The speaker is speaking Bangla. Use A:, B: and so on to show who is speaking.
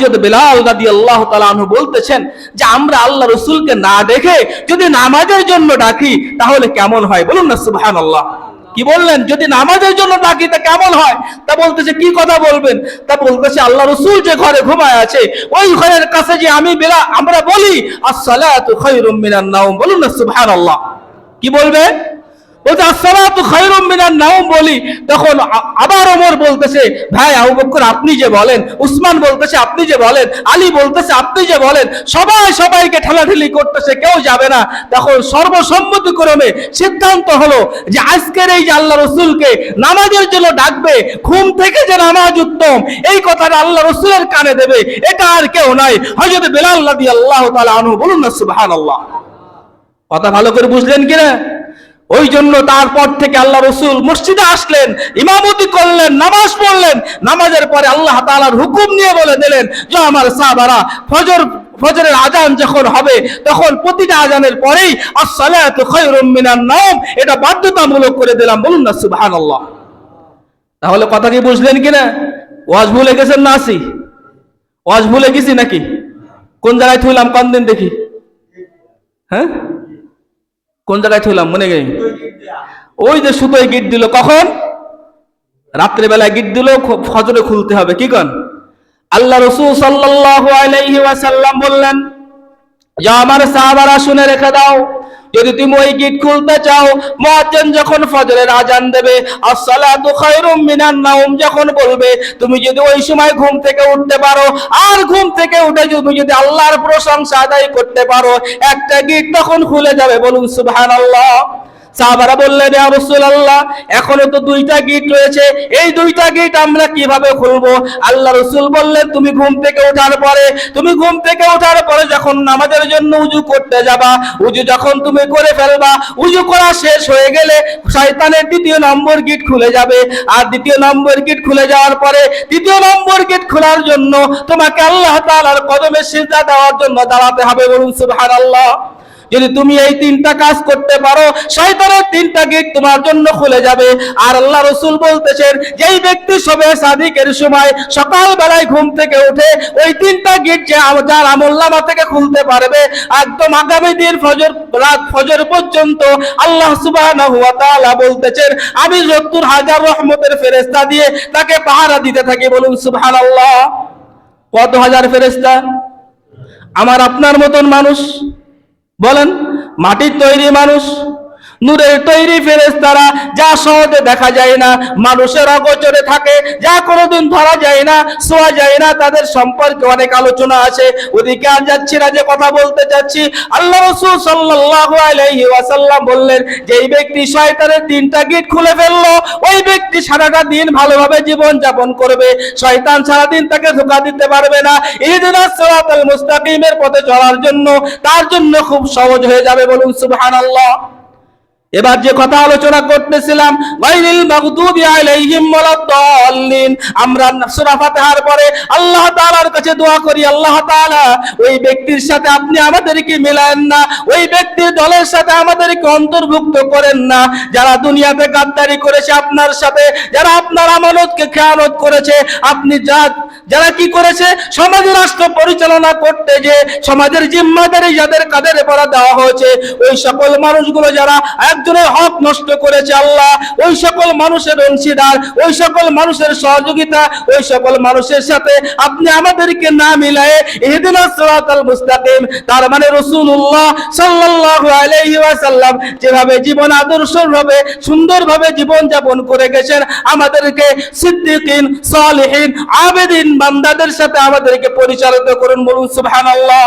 A: হজরত বিলাল রাদি আল্লাহ তালু বলতেছেন যে, আমরা আল্লাহ রসুলকে না দেখে যদি নামাজের জন্য ডাকি, তাহলে কেমন হয়? বলুন না সুবহান আল্লাহ কি বললেন? যদি নামাজের জন্য ডাকি, তা কেমন হয়? তা বলতেছে, কি কথা বলবেন? তা বলতেছে, আল্লাহ রসুল যে ঘরে ঘুমায় আছে, ওই ঘরের কাছে যে আমি বেলা, আমরা বলি, আসসালাতু বলুন না, সুবহানাল্লাহ। কি বলবে? বলতে আসসালাতু খায়রুম মিনান নাওম বলি। তখন আবার ওমর বলতেছে, ভাই আবু বকর, আপনি যে বলেন, উসমান বলতেছে, আপনি যে বলেন, আলী বলতেছে, আপনি যে বলেন, সবাই সবাইকে ঠেলাঠেলি করতেছে, কেউ যাবে না। তখন সর্বসম্মতিক্রমে সিদ্ধান্ত হলো যে আজকের এই যে আল্লাহ রসুলকে নামাজের জন্য ডাকবে, ঘুম থেকে যে নামাজ উত্তম, এই কথাটা আল্লাহ রসুলের কানে দেবে, এটা আর কেউ নাই। হযরত বেলাল রাদিয়াল্লাহু তাআলা আনহু বলুন না, সুবহানাল্লাহ। কথা ভালো করে বুঝলেন কিনা? ওই জন্য তারপর থেকে আল্লাহ রসুল মসজিদে আসলেন, ইমামতি করলেন, নামাজ পড়লেন, নামাজের পরে আল্লাহ তাআলার হুকুম নিয়ে বলে দিলেন যে, আমার সাহাবারা ফজর, ফজরের আজান যখন হবে, তখন প্রতিটা আজানের পরেই মিনান নাওম, এটা বাধ্যতামূলক করে দিলাম। বলুন না, সুবহানাল্লাহ। তাহলে কথা কি বুঝলেন কিনা? ওয়াজ ভুলে গেছেন না আসি? ওয়াজ ভুলে গেছি নাকি? কোন জায়গায় থুইলাম কোন দিন দেখি? হ্যাঁ? কোন জায়গায় ছিলাম মনে গেই ওই যে সুতোয় গিট দিল, কখন? রাত্রে বেলায় গিট দিল ফজরে খুলতে হবে, কি কন? আল্লাহ রসুল সাল্লাহ আলাইহি ওয়াসাল্লাম বললেন, যা আমার সাহাবারা শুনে রেখে দাও যদি তুমি ওই গিট খুলতে চাও মুয়াজ্জিন যখন ফজরের আজান দেবে, আসসালাতু যখন বলবে, তুমি যদি ওই সময় ঘুম থেকে উঠতে পারো, আর ঘুম থেকে উঠে তুমি যদি আল্লাহর প্রশংসা আদায় করতে পারো, একটা গিট তখন খুলে যাবে বলুন সুবহানাল্লাহ। সাহাবারা বললেন রাসূলুল্লাহ, এখনও তো দুইটা গিট রয়েছে। এই দুইটা গিট আমরা কীভাবে খুলবো? আল্লাহ রসুল বললেন, তুমি ঘুম থেকে ওঠার পরে, তুমি ঘুম থেকে ওঠার পরে যখন নামাজের জন্য উজু করতে যাবা, উজু যখন তুমি করে ফেলবা, উজু করা শেষ হয়ে গেলে শয়তানের দ্বিতীয় নম্বর গিট খুলে যাবে। আর দ্বিতীয় নম্বর গিট খুলে যাওয়ার পরে তৃতীয় নম্বর গিট খোলার জন্য তোমাকে আল্লাহ তাআলার কদমে সিজদা দেওয়ার জন্য দাঁড়াতে হবে বলুন, সুবহানাল্লাহ। যদি তুমি এই তিনটা কাজ করতে পারো, শয়তানের তিনটা গেট তোমার জন্য খুলে যাবে। আর আল্লাহ রসুল বলতেছেন, যেই ব্যক্তি সবে সাদিকের সময় সকাল বেলায় ঘুম থেকে উঠে, ওই তিনটা গেট যে যার আমল্লামা থেকে খুলতে পারবে। একদম আগামী দিন ফজর, রাত ফজর পর্যন্ত আল্লাহ তাআলা বলতেছেন, আমি সত্তর হাজার রহমতের ফেরেশতা দিয়ে তাকে পাহারা দিতে থাকি। বলুন, সুবহানাল্লাহ। কত হাজার ফেরেশতা? আমার আপনার মতন মানুষ। বলেন, মাটির তৈরি মানুষ, নূরের তৈরি ফেরেস তারা যা সহজে দেখা যায় না, মানুষের অগোচরে থাকে, যা কোনোদিন ধরা যায় না, শোয়া যায় না, তাদের সম্পর্কে অনেক আলোচনা আছে। ওদিকে আর যাচ্ছি না যে কথা বলতে চাচ্ছি। আল্লাহ রসুল সাল্লাল্লাহু আলাইহি ওয়াসাল্লাম বললেন যে এই ব্যক্তি শয়তানের তিনটা গিট খুলে ফেলল, ওই ব্যক্তি সারাটা দিন ভালোভাবে জীবন যাপন করবে। শয়তান সারাদিন তাকে ধোকা দিতে পারবে না। ইহদিনাস সিরাতাল মুস্তাকিমের পথে চলার জন্য, তার জন্য খুব সহজ হয়ে যাবে বলুন সুবহানাল্লাহ। এবার যে কথা আলোচনা করতেছিলাম গায়রিল মাগদুবি আলাইহিম ওয়ালাদ-দাল্লিন আমরা সূরা ফাতিহার পরে আল্লাহ তাআলার কাছে দোয়া করি, আল্লাহ তাআলা, ওই ব্যক্তির সাথে আপনি আমাদেরকে মিলায়েন না, ওই ব্যক্তির দলের সাথে আমাদেরকে অন্তর্ভুক্ত করেন না, যারা দুনিয়াতে গাদ্দারি করেছে আপনার সাথে, যারা আপনার আমানতকে খেয়ানত করেছে, আপনি যা, যারা কি করেছে সমাজ রাষ্ট্র পরিচালনা করতে যে, সমাজের জিম্মাদারি যাদের কাদের পড়া দেওয়া হয়েছে, ওই সকল মানুষগুলো যারা একজনের হক নষ্ট করেছে আল্লাহ, ওই সকল মানুষের অংশীদার, ওই সকল মানুষের সহযোগিতা, ওই সকল মানুষের সাথে আপনি আমাদেরকে না মিলায়ে ইহদিনাস সিরাতাল মুস্তাকিম, তার মানে রাসূলুল্লাহ সাল্লাল্লাহু আলাইহি ওয়াসাল্লাম যেভাবে জীবন আদর্শভাবে, সুন্দরভাবে জীবন যাপন করে গেছেন, আমাদেরকে সিদ্দিকিন, সালিহিন, আবেদিন বান্দাদের সাথে আমাদেরকে পরিচালিত করুন বলুন সুবহানাল্লাহ।